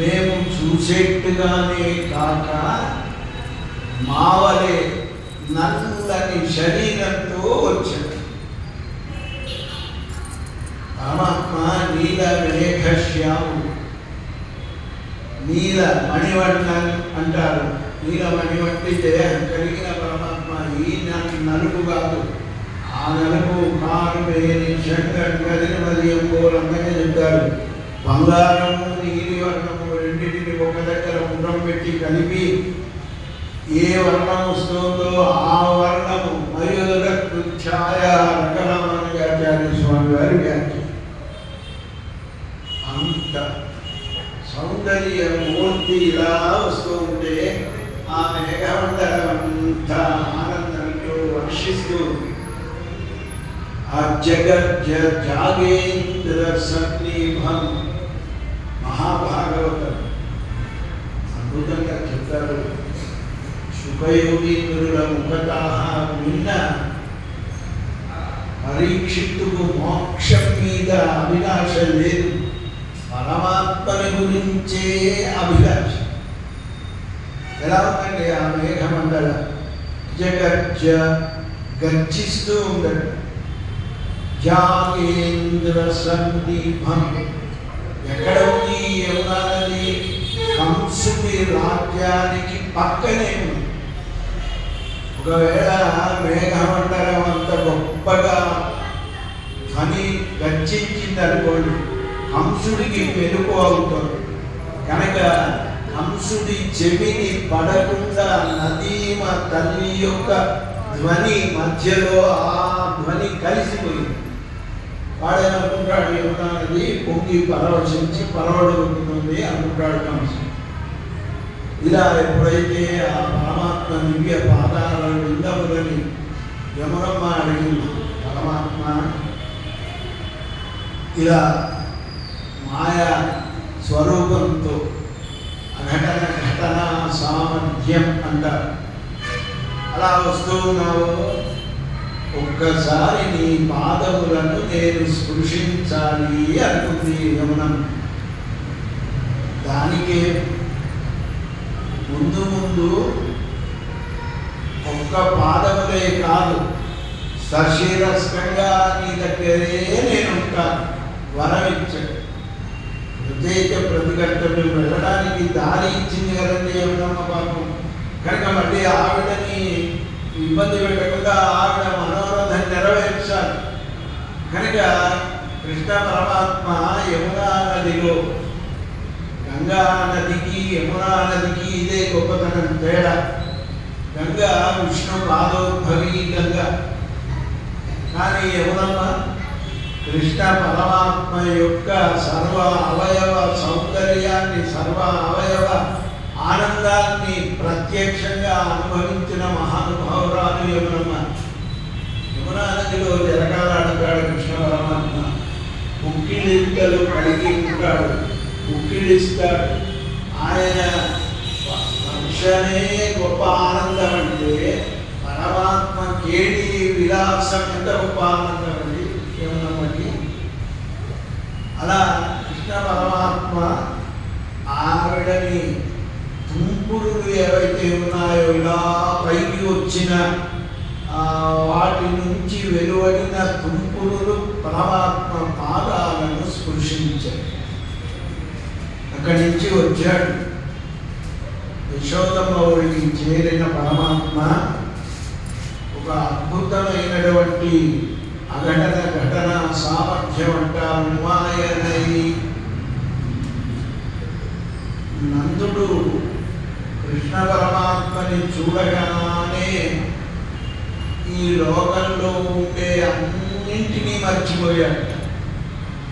మేము చూసేట్టుగానే కాక మావలే నల్లని శరీరంతో వచ్చాడు పరమాత్మ నీల శ్యాము నీల మణివర్ణం అంటారు. నీల మణివంటి దేహం కలిగిన పరమాత్మ ఈ నాకు నలుపు కాదు. ఆ నలుపు కారు వేరే శంకర్ కదిన మరియు పోలందనే చెప్తారు. బంగారము నీలి వర్ణము ఒక దగ్గర ఉండం పెట్టి కలిపి ఏ వర్ణం వస్తుందో ఆ వర్ణము మయూర ఛాయ రకరామానుజాచార్య స్వామి వారి వ్యాఖ్య. అంత సౌందర్య మూర్తి ఇలా వస్తూ ఉంటే ఆ మేఘమండలం అంతా ఆనందంతో వర్షిస్తూ ఆ జగజ్జ జాగేంద్ర సన్నిభం మహాభారత అద్భుతంగా చెప్పారు శుభయోగీంద్రుల ముఖతాహ పరీక్షిత్తుకు మోక్షం మీద అభిలాష లేదు. పరమాత్మని గురించే అభిలాష. ఎలా ఉందండి ఆ మేఘమండల? జగజ్జ గర్జిస్తూ ఉండడు జాగేంద్ర సందీపం. ఎక్కడ ఉంది ఈ యమునా నది కంసుడి రాజ్యానికి పక్కనే ఉంది. ఒకవేళ మేఘమండలం అంత గొప్పగా ధ్వని గర్జించింది అనుకోండి హంసుడికి మెలకు అవుతుంది. కనుక హంసుడి చెవిని పడకుండా నదీమ తల్లి యొక్క ధ్వని మధ్యలో ఆ ధ్వని కలిసిపోయింది. వాడేమనుకుంటాడు ఏమన్నా నది పొంగి పరవశించి పరవడుకుంటుంది అనుకుంటాడు హంసుడు. ఇలా ఎప్పుడైతే ఆ పరమాత్మ దివ్య పాదాలను విందములని యమునమ్మ అడిగింది పరమాత్మ ఇలా మాయా స్వరూపంతో అఘటన ఘటన సామర్థ్యం అంటారు అలా వస్తూ ఉన్నావు. ఒక్కసారి నీ పాదములను నేను స్పృశించాలి అనుకుంది యమునం. దానికే ముందు ముందు ఒక్క పాదములే కాదు సశీరస్కంగా నీ దగ్గరే నేను ఉంటాను. వరమిచ్చాడు ప్రత్యేక ప్రతికర్తవ్యం వెళ్ళడానికి దారి ఇచ్చింది కదండి ఎవరమ్మ పాపం కనుక మళ్ళీ ఆవిడని ఇబ్బంది పెట్టకుండా ఆవిడ మనోరథం నెరవేర్చాలి. కనుక కృష్ణ పరమాత్మ యమునా నదిలో గంగా నదికి యమునా నదికి ఇదే గొప్పతనం తేడా. గంగా విష్ణు పాదోద్భవి గంగా. కానీ యమునమ్మ కృష్ణ పరమాత్మ యొక్క సర్వ అవయవ సౌందర్యాన్ని సర్వ అవయవ ఆనందాన్ని ప్రత్యక్షంగా అనుభవించిన మహానుభావురాలు యమునమ్మ. యమునా నదిలో జరగాలాడతాడు కృష్ణ పరమాత్మ. ఉక్కిలింతలు కలిగి ఉంటాడు. ఉక్కిలిస్తాడు ఆయన మనుషనే గొప్ప ఆనందం అంటే పరమాత్మ కేడి విలాసం ఎంత గొప్ప ఆనందం అండి యమునమ్మకి అలా కృష్ణ పరమాత్మ ఆవిడని తుంపులు ఏవైతే ఉన్నాయో ఇలా పైకి వచ్చిన వాటి నుంచి వెలువడిన తుంపులు పరమాత్మ పాదాలను స్పృశించాయి అక్కడి నుంచి వచ్చాడు. యశోదమ్మ చేరిన పరమాత్మ ఒక అద్భుతమైనటువంటి అఘటన ఘటన సామర్థ్యం అంటారు మాయనై నందుడు కృష్ణ పరమాత్మని చూడగానే ఈ లోకంలో ఉండే అన్నింటినీ మర్చిపోయాడు.